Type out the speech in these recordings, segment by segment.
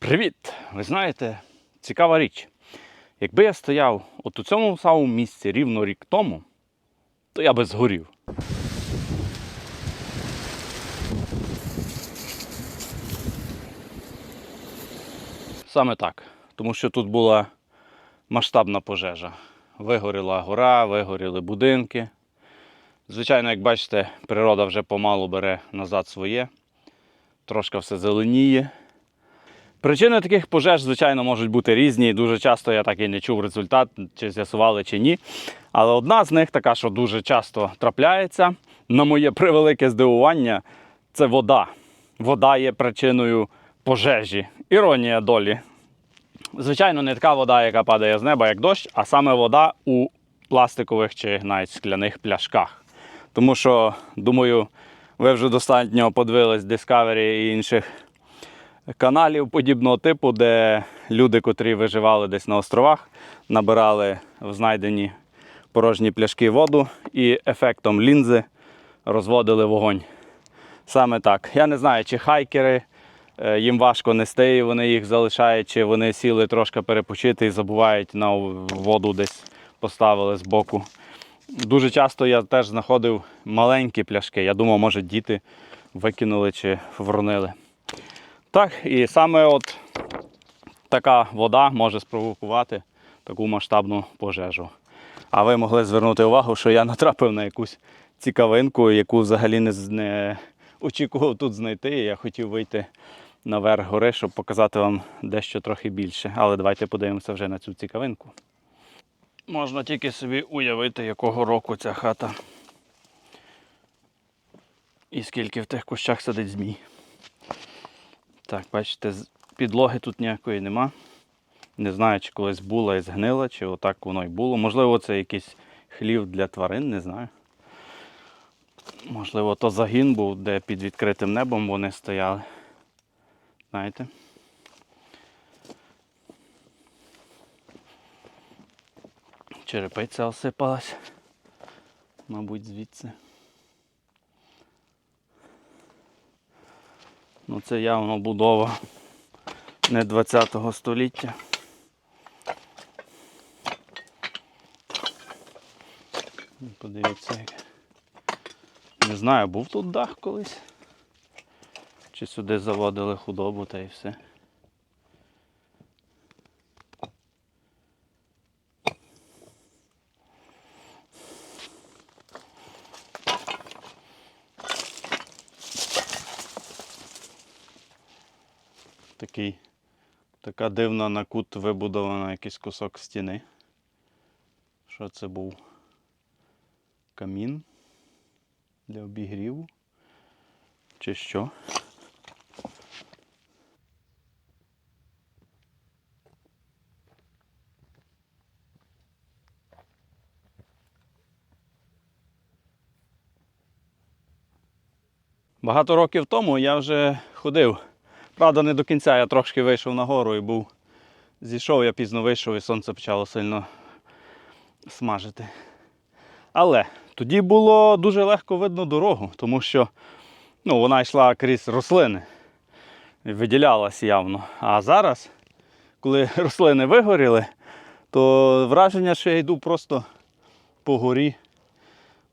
Привіт! Ви знаєте, цікава річ. Якби я стояв от у цьому самому місці рівно рік тому, то я би згорів. Саме так. Тому що тут була масштабна пожежа. Вигоріла гора, вигоріли будинки. Звичайно, як бачите, природа вже помалу бере назад своє, трошки все зеленіє. Причини таких пожеж, звичайно, можуть бути різні. Дуже часто я так і не чув результат, чи з'ясували, чи ні. Але одна з них така, що дуже часто трапляється, на моє превелике здивування, це вода. Вода є причиною пожежі. Іронія долі. Звичайно, не така вода, яка падає з неба, як дощ, а саме вода у пластикових чи навіть скляних пляшках. Тому що, думаю, ви вже достатньо подивились Discovery і інших каналів подібного типу, де люди, котрі виживали десь на островах, набирали в знайдені порожні пляшки воду і ефектом лінзи розводили вогонь. Саме так. Я не знаю, чи хайкери е, їм важко нести, і вони їх залишають, чи вони сіли трошки перепочити і забувають на воду десь поставили з боку. Дуже часто я теж знаходив маленькі пляшки. Я думав, може діти викинули чи вронили. Так, і саме от така вода може спровокувати таку масштабну пожежу. А ви могли звернути увагу, що я натрапив на якусь цікавинку, яку взагалі не, не очікував тут знайти. Я хотів вийти наверх гори, щоб показати вам дещо трохи більше. Але давайте подивимося вже на цю цікавинку. Можна тільки собі уявити, якого року ця хата. І скільки в тих кущах сидить змій. Так, бачите, підлоги тут ніякої нема. Не знаю, чи колись була і згнила, чи отак воно і було. Можливо, це якийсь хлів для тварин, не знаю. Можливо, то загін був, де під відкритим небом вони стояли. Знаєте? Черепиця осипалась. Мабуть, звідси. Ну це явно будова не 20-го століття. Подивіться, як. Не знаю, був тут дах колись. Чи сюди заводили худобу та і все. Такий, така дивна на кут вибудована якийсь кусок стіни. Що це був? Камін для обігріву? Чи що? Багато років тому я вже ходив. Правда, не до кінця я трошки вийшов на гору і був. Зійшов, я пізно вийшов і сонце почало сильно смажити. Але тоді було дуже легко видно дорогу, тому що ну, вона йшла крізь рослини, виділялась явно. А зараз, коли рослини вигоріли, то враження, що я йду просто по горі.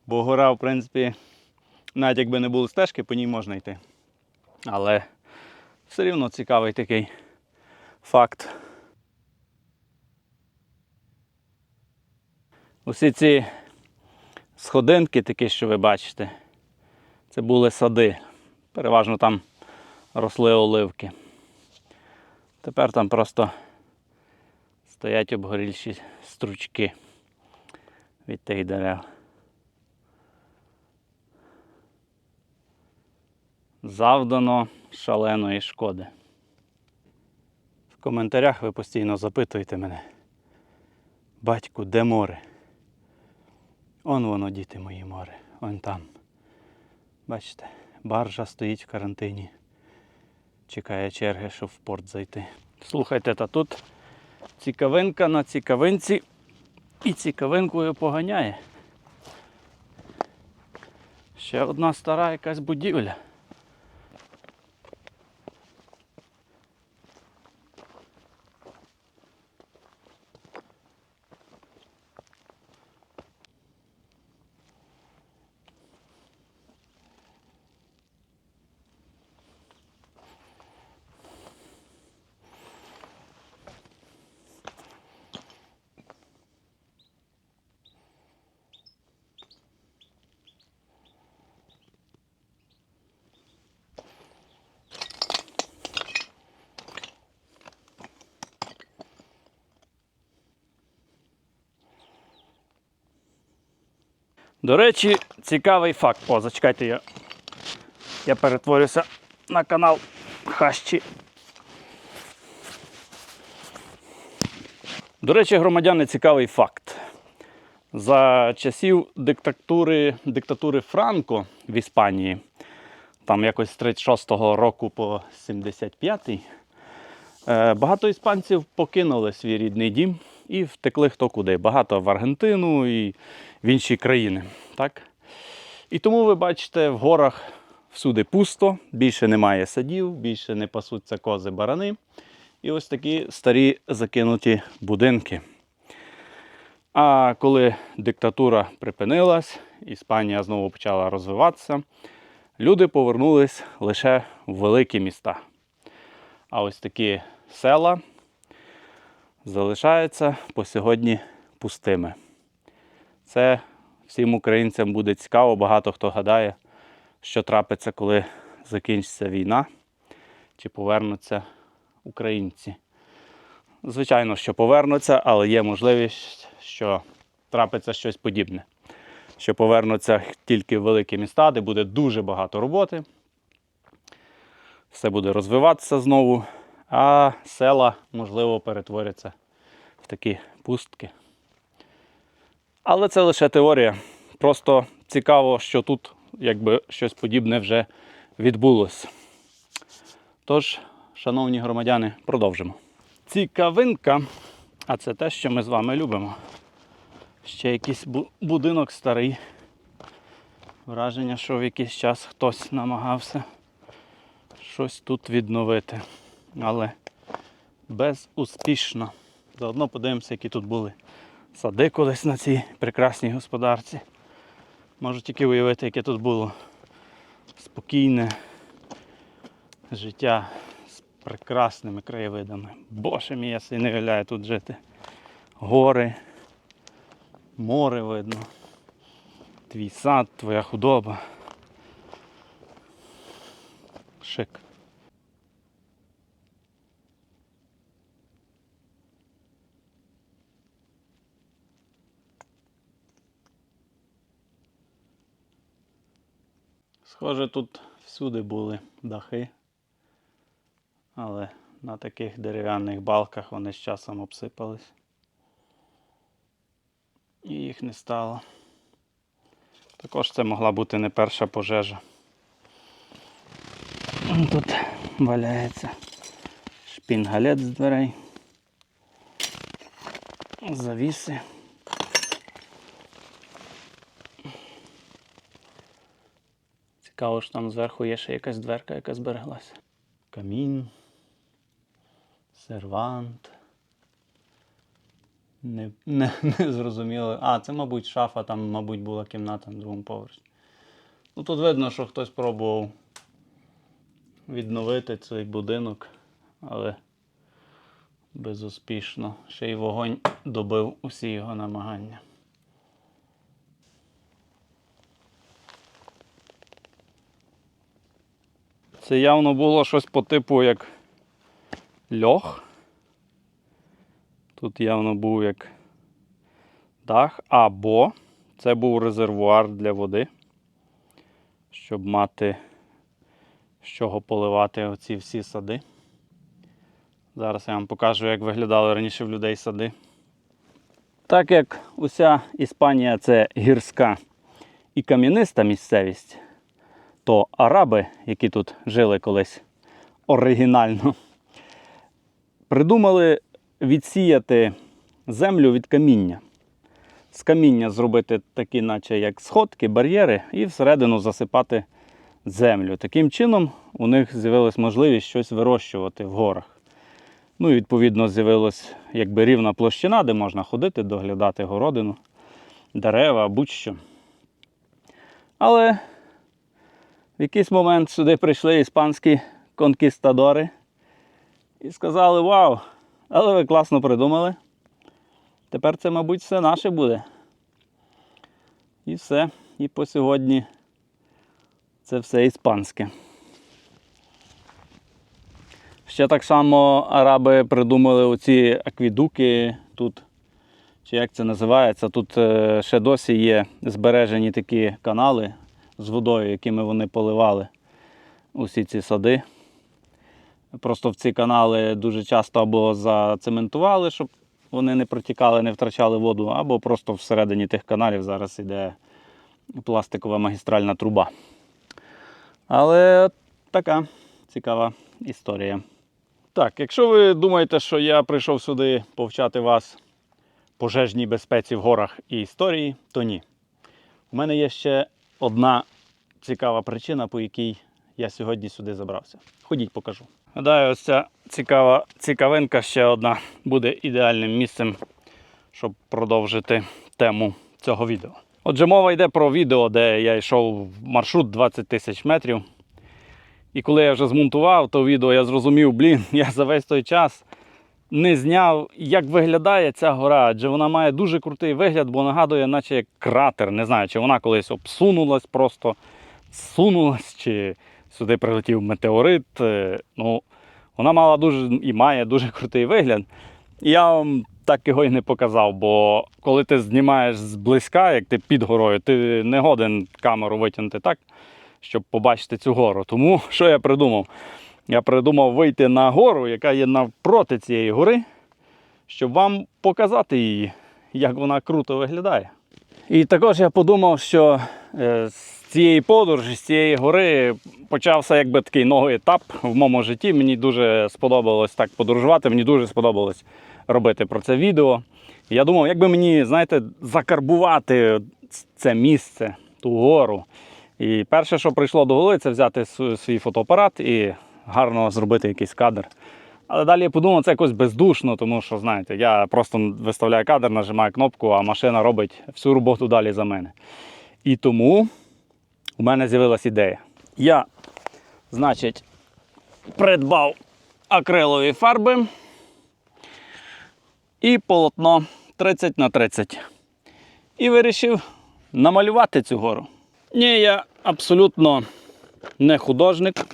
Бо гора, в принципі, навіть якби не було стежки, по ній можна йти. Але все рівно цікавий такий факт. Усі ці сходинки, такі, що ви бачите, це були сади. Переважно там росли оливки. Тепер там просто стоять обгорілші стручки від тих дерев. Завдано шаленої шкоди. В коментарях ви постійно запитуєте мене. Батьку, де море? Он воно, діти мої море, он там. Бачите, баржа стоїть в карантині. Чекає черги, щоб в порт зайти. Слухайте, та тут цікавинка на цікавинці і цікавинкою поганяє. Ще одна стара якась будівля. До речі, цікавий факт. О, зачекайте, я, я перетворюся на канал Хащі. До речі, громадяни, цікавий факт. За часів диктатури, диктатури Франко в Іспанії, там якось з 36-го року по 75-й, е, багато іспанців покинули свій рідний дім і втекли хто куди. Багато в Аргентину і в інші країни. Так? І тому ви бачите, в горах всюди пусто, більше немає садів, більше не пасуться кози барани. І ось такі старі закинуті будинки. А коли диктатура припинилась, Іспанія знову почала розвиватися, люди повернулись лише в великі міста. А ось такі села залишаються по сьогодні пустими. Це всім українцям буде цікаво. Багато хто гадає, що трапиться, коли закінчиться війна, чи повернуться українці. Звичайно, що повернуться, але є можливість, що трапиться щось подібне. Що повернуться тільки в великі міста, де буде дуже багато роботи. Все буде розвиватися знову, а села, можливо, перетворяться в такі пустки. Але це лише теорія. Просто цікаво, що тут якби щось подібне вже відбулося. Тож, шановні громадяни, продовжимо. Цікавинка, а це те, що ми з вами любимо. Ще якийсь будинок старий. Враження, що в якийсь час хтось намагався щось тут відновити. Але безуспішно. Заодно подивимося, які тут були сади колись на цій прекрасній господарці. Можу тільки уявити, яке тут було спокійне життя з прекрасними краєвидами. Боже мій, я собі не виявляю тут жити. Гори, море видно. Твій сад, твоя худоба. Шик. Схоже, тут всюди були дахи, але на таких дерев'яних балках вони з часом обсипались. І їх не стало. Також це могла бути не перша пожежа. Тут валяється шпінгалет з дверей. Завіси. Цікаво, що там зверху є ще якась дверка, яка збереглася. Камін, сервант. Не, не, не зрозуміло. А, це, мабуть, шафа, там, мабуть, була кімната на другому поверсі. Ну тут видно, що хтось пробував відновити цей будинок, але безуспішно. Ще й вогонь добив усі його намагання. Це явно було щось по типу як льох. Тут явно був як дах, або це був резервуар для води, щоб мати з чого поливати оці всі сади. Зараз я вам покажу, як виглядали раніше в людей сади. Так як уся Іспанія це гірська і кам'яниста місцевість, то араби, які тут жили колись оригінально, придумали відсіяти землю від каміння. З каміння зробити такі, наче як сходки, бар'єри, і всередину засипати землю. Таким чином у них з'явилась можливість щось вирощувати в горах. Ну і відповідно з'явилась якби рівна площина, де можна ходити, доглядати городину, дерева, будь-що. Але в якийсь момент сюди прийшли іспанські конкістадори і сказали: Вау! Але ви класно придумали. Тепер це, мабуть, все наше буде. І все. І по сьогодні це все іспанське. Ще так само араби придумали оці аквідуки тут чи як це називається. Тут е, ще досі є збережені такі канали з водою, якими вони поливали усі ці сади. Просто в ці канали дуже часто або зацементували, щоб вони не протікали, не втрачали воду, або просто всередині тих каналів зараз іде пластикова магістральна труба. Але така цікава історія. Так, якщо ви думаєте, що я прийшов сюди повчати вас пожежній безпеці в горах і історії, то ні. У мене є ще одна цікава причина, по якій я сьогодні сюди забрався. Ходіть, покажу. Гадаю, ось ця цікава цікавинка ще одна буде ідеальним місцем, щоб продовжити тему цього відео. Отже, мова йде про відео, де я йшов в маршрут 20 тисяч метрів. І коли я вже змонтував то відео, я зрозумів, блін, я за весь той час не зняв, як виглядає ця гора, адже вона має дуже крутий вигляд, бо нагадує, наче як кратер. Не знаю, чи вона колись обсунулась, просто сунулась, чи сюди прилетів метеорит. Е, Ну, вона мала дуже і має дуже крутий вигляд. Я вам так його і не показав, бо коли ти знімаєш зблизька, як ти під горою, ти не годен камеру витягнути так, щоб побачити цю гору. Тому що я придумав? Я придумав вийти на гору, яка є навпроти цієї гори, щоб вам показати її, як вона круто виглядає. І також я подумав, що е, з цієї подорожі, з цієї гори почався якби такий новий етап в моєму житті. Мені дуже сподобалось так подорожувати, мені дуже сподобалось робити про це відео. Я думав, як би мені, знаєте, закарбувати це місце, ту гору. І перше, що прийшло до голови, це взяти свій фотоапарат і гарно зробити якийсь кадр. Але далі я подумав, це якось бездушно, тому що, знаєте, я просто виставляю кадр, нажимаю кнопку, а машина робить всю роботу далі за мене. І тому у мене з'явилась ідея. Я, значить, придбав акрилові фарби і полотно 30 на 30. І вирішив намалювати цю гору. Ні, я абсолютно не художник.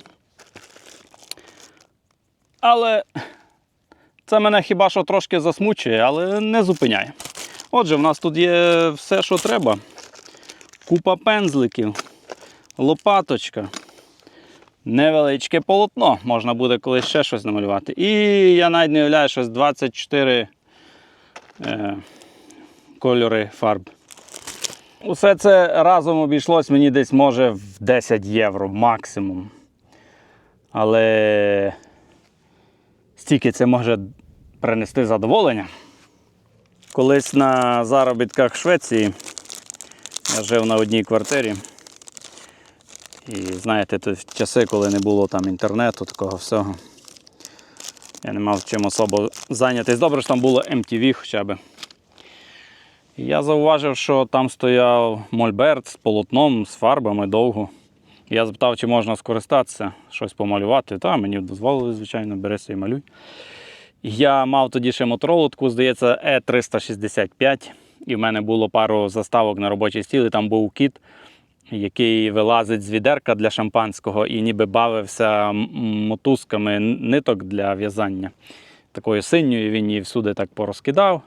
Але це мене хіба що трошки засмучує, але не зупиняє. Отже, в нас тут є все, що треба. Купа пензликів, лопаточка, невеличке полотно. Можна буде колись ще щось намалювати. І я навіть не уявляю, щось 24 е, кольори фарб. Усе це разом обійшлось мені десь може в 10 євро максимум. Але стільки це може принести задоволення. Колись на заробітках в Швеції я жив на одній квартирі. І знаєте, то в часи, коли не було там інтернету, такого всього. Я не мав чим особо зайнятися. Добре, що там було MTV хоча б. Я зауважив, що там стояв мольберт з полотном, з фарбами довго. Я запитав, чи можна скористатися, щось помалювати. Та мені дозволили, звичайно, бери і малюй. Я мав тоді ще моторолотку, здається, E365. І в мене було пару заставок на робочий стіл, і там був кіт, який вилазить з відерка для шампанського і ніби бавився мотузками ниток для в'язання. Такою синьою він її всюди так порозкидав.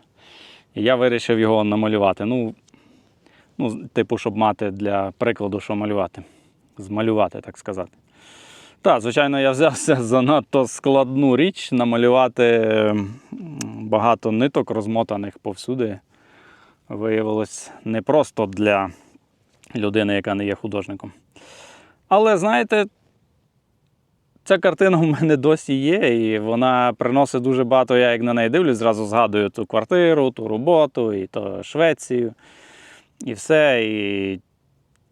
І я вирішив його намалювати. Ну, ну, типу, щоб мати для прикладу, що малювати. Змалювати, так сказати. Так, звичайно, я взявся за надто складну річ намалювати багато ниток, розмотаних повсюди. Виявилось непросто для людини, яка не є художником. Але знаєте, ця картина в мене досі є, і вона приносить дуже багато. Я як на неї дивлюсь, зразу згадую ту квартиру, ту роботу, і то Швецію, і все. І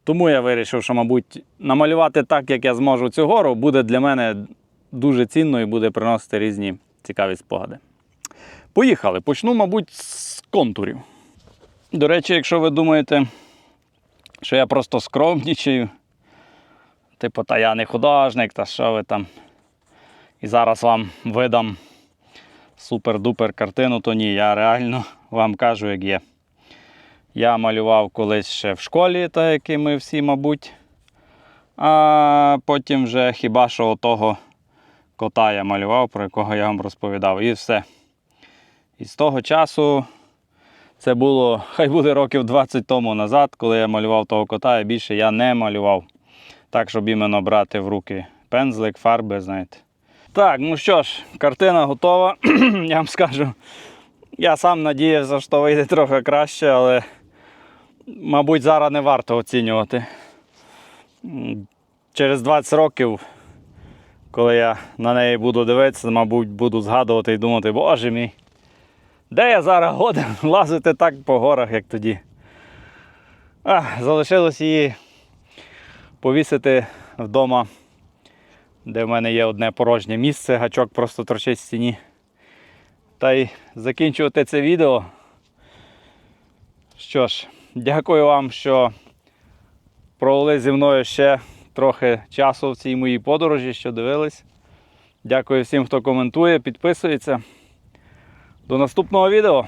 тому я вирішив, що, мабуть, намалювати так, як я зможу цю гору, буде для мене дуже цінно і буде приносити різні цікаві спогади. Поїхали. Почну, мабуть, з контурів. До речі, якщо ви думаєте, що я просто скромнічаю, типу, та я не художник, та що ви там. І зараз вам видам супер-дупер картину, то ні, я реально вам кажу, як є. Я малював колись ще в школі, так як і ми всі, мабуть. А потім вже хіба що того кота я малював, про якого я вам розповідав. І все. І з того часу Це було, хай буде років 20 тому назад, коли я малював того кота, і більше я не малював. Так, щоб іменно брати в руки пензлик, фарби, знаєте. Так, ну що ж, картина готова. я вам скажу. Я сам надіявся, що вийде трохи краще, але, мабуть, зараз не варто оцінювати. Через 20 років, коли я на неї буду дивитися, мабуть, буду згадувати і думати, боже мій, де я зараз годен лазити так по горах, як тоді. А, залишилось її повісити вдома, де в мене є одне порожнє місце, гачок просто торчить в стіні. Та й закінчувати це відео. Що ж, дякую вам, що провели зі мною ще трохи часу в цій моїй подорожі, що дивились. Дякую всім, хто коментує, підписується. До наступного відео.